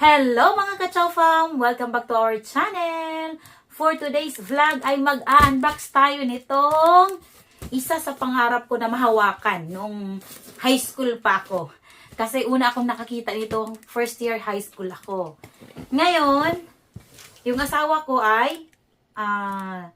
Hello mga ka fam Welcome back to our channel! For today's vlog ay mag-unbox tayo nitong isa sa pangarap ko na mahawakan nung high school pa ako. Kasi una akong nakakita nito, first year high school ako. Ngayon, yung asawa ko ay ah,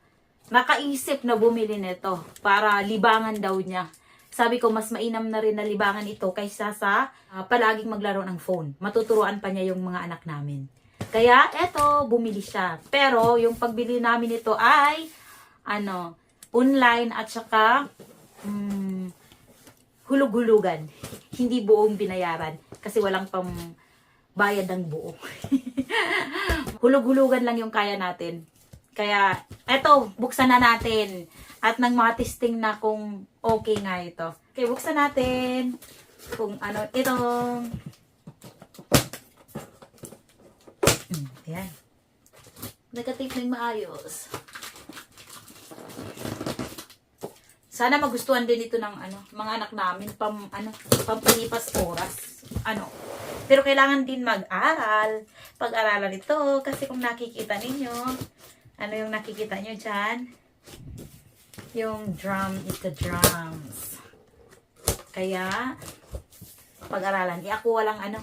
nakaisip na bumili nito para libangan daw niya. Sabi ko, mas mainam na rin na libangan ito kaysa sa ah, palaging maglaro ng phone. Matuturuan pa niya yung mga anak namin. Kaya, eto, bumili siya. Pero, yung pagbili namin ito ay, ano, online at saka, mm, hulug-hulugan. Hindi buong binayaran. Kasi walang pang bayad ng buo. hulug-hulugan lang yung kaya natin. Kaya, eto, buksan na natin. At nang testing na kung okay nga ito. Okay, buksan natin. Kung ano, itong... Hmm, Ayan. Nagatape na yung maayos. Sana magustuhan din ito ng ano, mga anak namin pam ano, pampalipas oras. Ano. Pero kailangan din mag-aral. Pag-aralan ito kasi kung nakikita ninyo, ano yung nakikita nyo dyan? Yung drum is the drums. Kaya, pag-aralan. Eh ako walang ano,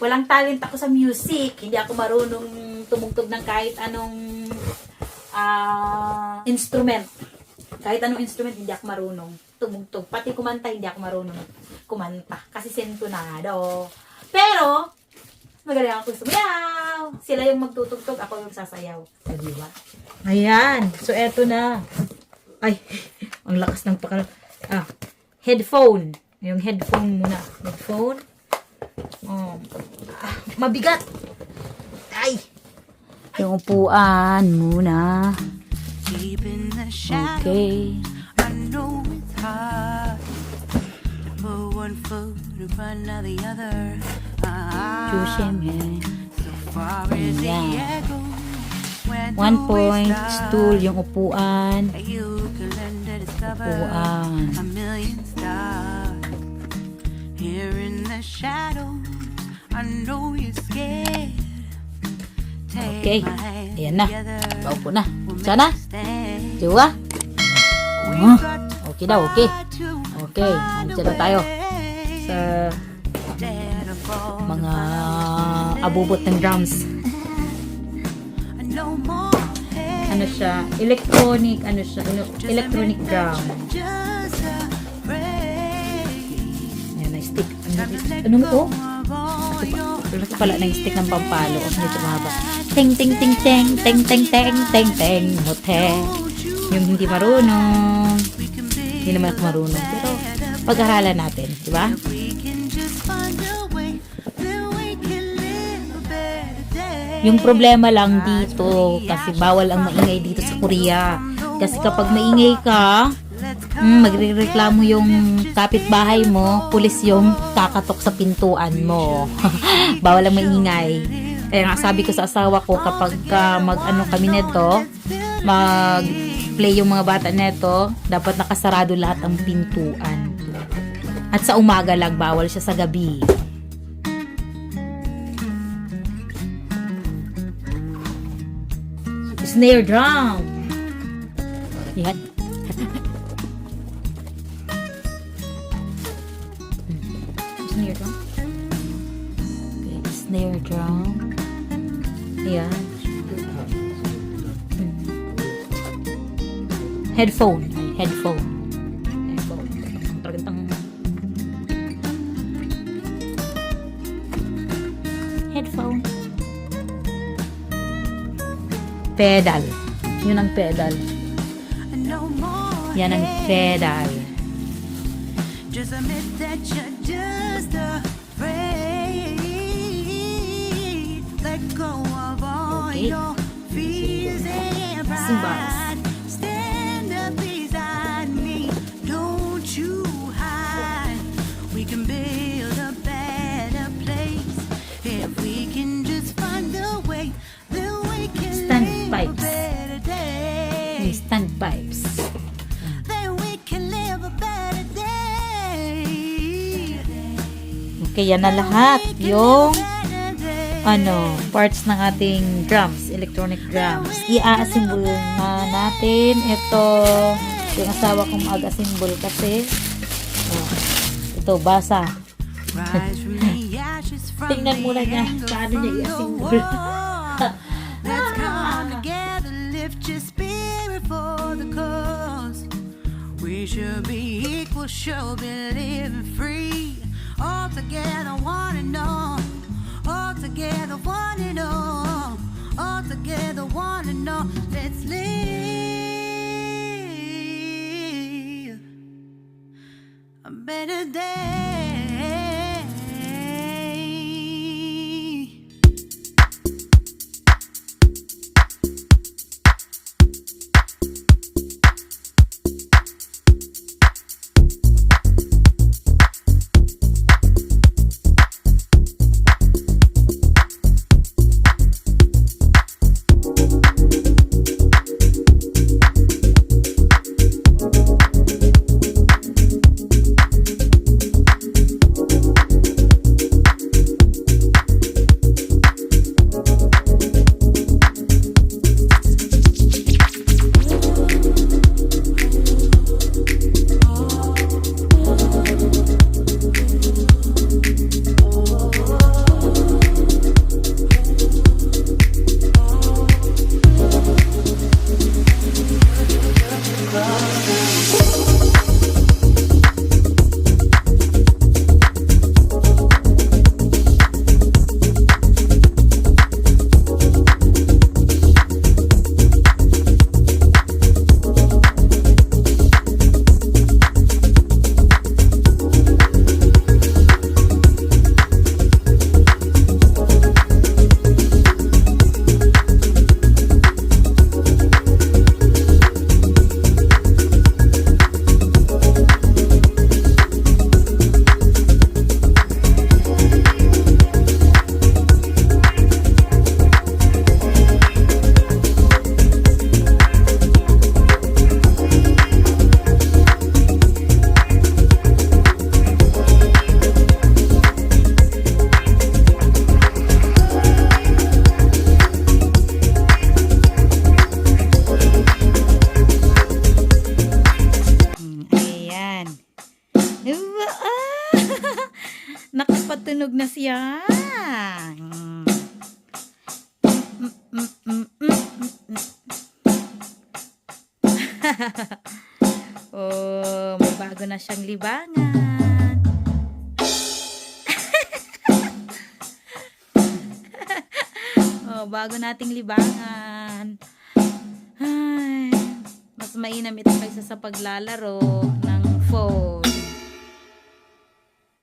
walang talent ako sa music. Hindi ako marunong tumugtog ng kahit anong ah, instrument. Kahit anong instrument, hindi ako marunong tumugtog. Pati kumanta, hindi ako marunong kumanta. Kasi sentunado. Pero, magaling ako sumayaw. Sila yung magtutugtog, ako yung sasayaw. O, di ba? Ayan. So, eto na. Ay, ang lakas ng pakal. Ah, headphone. Yung headphone muna. Headphone. Um, ah, mabigat. Ay. Yung upuan muna. Okay. Choose him, yeah. So far as the echo One point stool, yung upuan. Upuan. Here in the shadows, I know you're scared. Okay. Ayan na. Paupo na. Sana? Diwa? Uh, ah, okay daw, okay. Okay. Andiyan na tayo. Sa mga abubot ng drums. Ano siya? Electronic, ano siya? Electronic drum. you're Just afraid. Yan, na stick. Ano, ano Laki pala ng stick ng pampalo. O, medyo mahaba. Ting, ting, ting, ting, ting, ting, ting, ting, ting, mote. Yung hindi marunong. Hindi naman ako marunong. Pero, pag-aralan natin. Di ba? Yung problema lang dito, kasi bawal ang maingay dito sa Korea. Kasi kapag maingay ka, mm, magrereklamo yung kapitbahay mo, pulis yung kakatok sa pintuan mo. bawal ang maingay. Kaya nga sabi ko sa asawa ko, kapag ka mag-ano kami neto, mag play yung mga bata neto, dapat nakasarado lahat ang pintuan. At sa umaga lang, bawal siya sa gabi. Snare drum. Yan. snare drum. Okay, snare drum. Ayan. Hmm. Headphone. Headphone. Pedal. Yun ang pedal. Yan ang pedal. Just admit that you're just afraid. Let go of all Okay. your fears and pride. Stand day. Okay, yan na lahat. Yung ano, parts ng ating drums, electronic drums. I-assemble na natin. Ito, yung asawa kong mag-assemble kasi. Oh, ito, basa. Tingnan muna niya paano niya the your spirit for the cause. We should be equal, should be living free. All together, one and all. All together, one and all. All together, one and all. Let's live a better day. Nakapatunog na siya. Oh, may bago na siyang libangan. oh, bago nating libangan. Ay, mas mainam ito kaysa sa paglalaro ng phone.